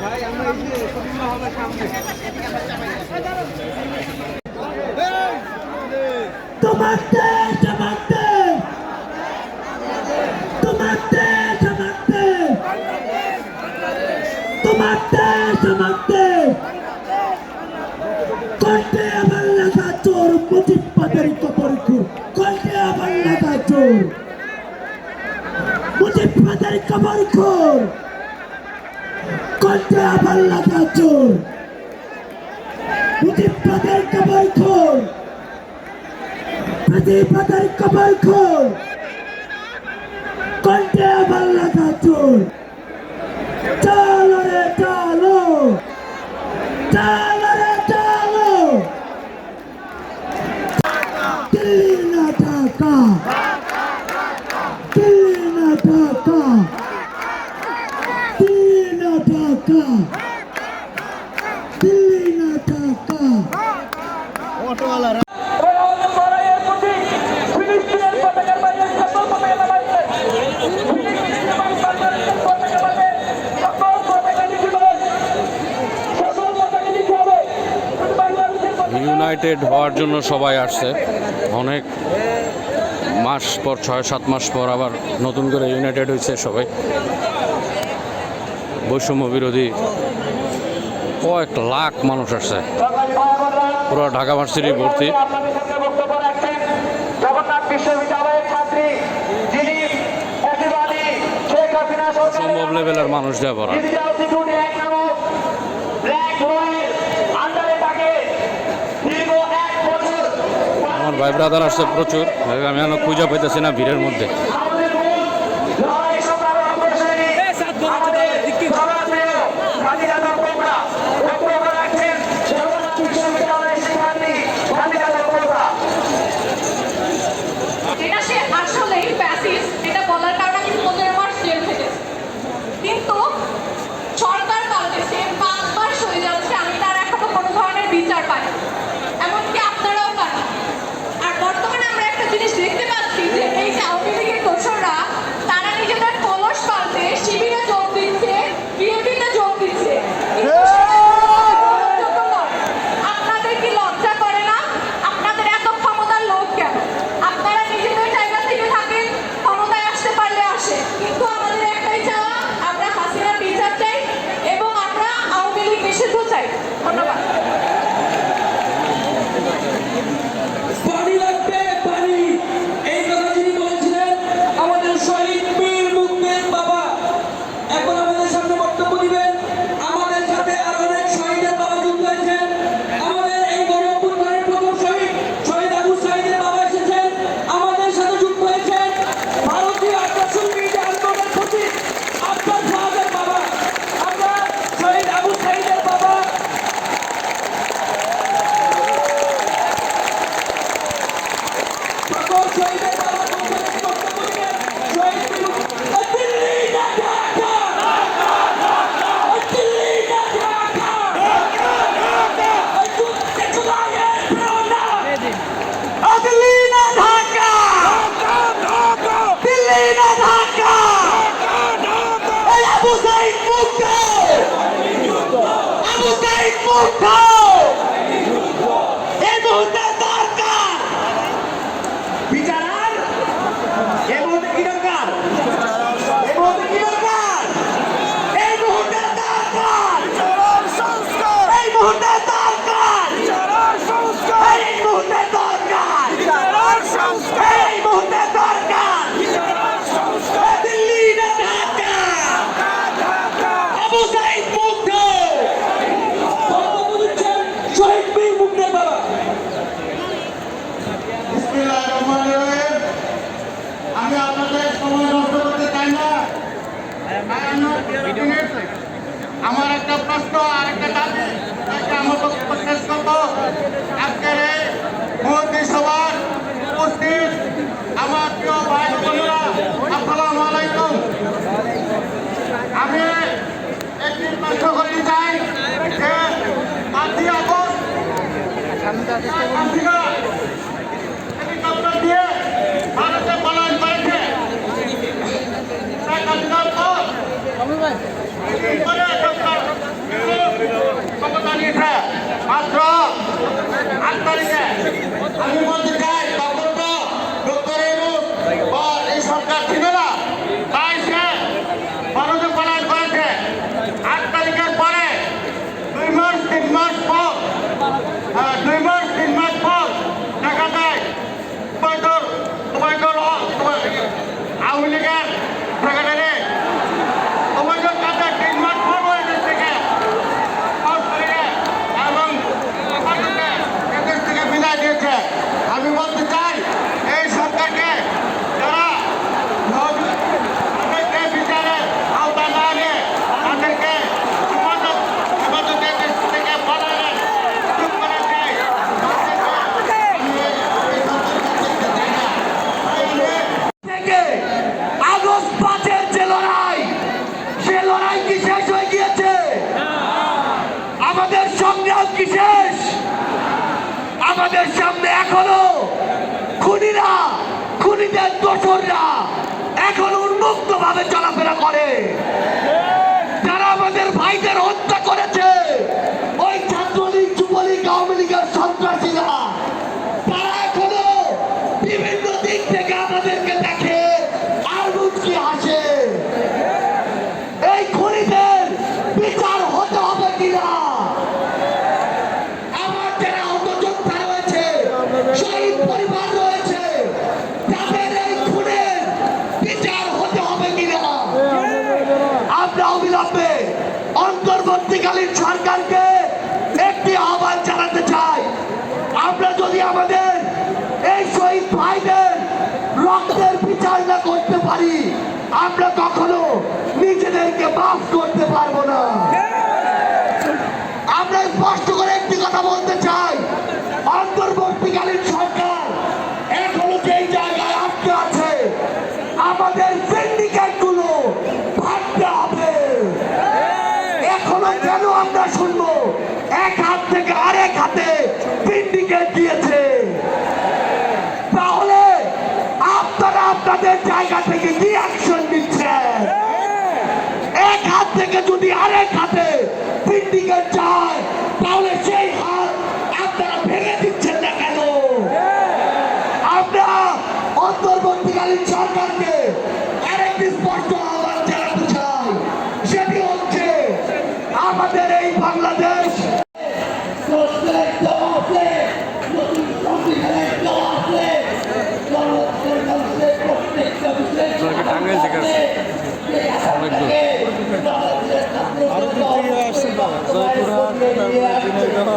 ভাই আমরা এই যে হবে সামনে Tomate, tomate. Tomate, tomate. Tomate, tomate. Conte a ballagator, un po' di paperico porco. Conte a ballagator. Muti paperico porco. Conte a ballagator. Muti paperico porco. আমাদের পাতার কপাল খোল। কণ্ঠে আবার লাগা চুল। চলো রে, চলো। চলো রে, চলো। দিল্লি না ঢাকা। দিল্লি না ঢাকা। দিল্লি না ঢাকা। দিল্লি না ঢাকা। অটোওয়ালারা ইউনাইটেড হওয়ার জন্য সবাই আসছে। অনেক মাস পর ছয় সাত মাস পর আবার নতুন করে ইউনাইটেড হয়েছে সবাই। বৈষম্য বিরোধী কয়েক লাখ মানুষ আসছে। পুরো ঢাকা ভার্সিটি ভর্তি। সম্ভব লেভেলের মানুষ দেওয়া পড়া ভাই ব্রাদার আসছে প্রচুর। আমি খুঁজে পাইতেছি না ভিড়ের মধ্যে। பாருங்க. সংগ্রাম কি শেষ? আমাদের সামনে এখনও খুনিরা, খুনিদের দোসররা এখনও উন্মুক্ত ভাবে চলাফেরা করে। যারা আমাদের ভাইদের হত্যা যদি আরেক হাতে সিন্ডিকেট যায় তাহলে সেই হাত আপনারা ভেঙে দিচ্ছেন না কেন? আমরা অন্তর্বর্তীকালীন সরকারকে আরেকটি স্পষ্ট আহ্বান জানাতে চাই। সেটি হচ্ছে, আমাদের এই বাংলাদেশ টাঙ্গাইল ভারত থেকে আসছেন বাবা জয়পুরহাট তারপরে ঝিনাইদহ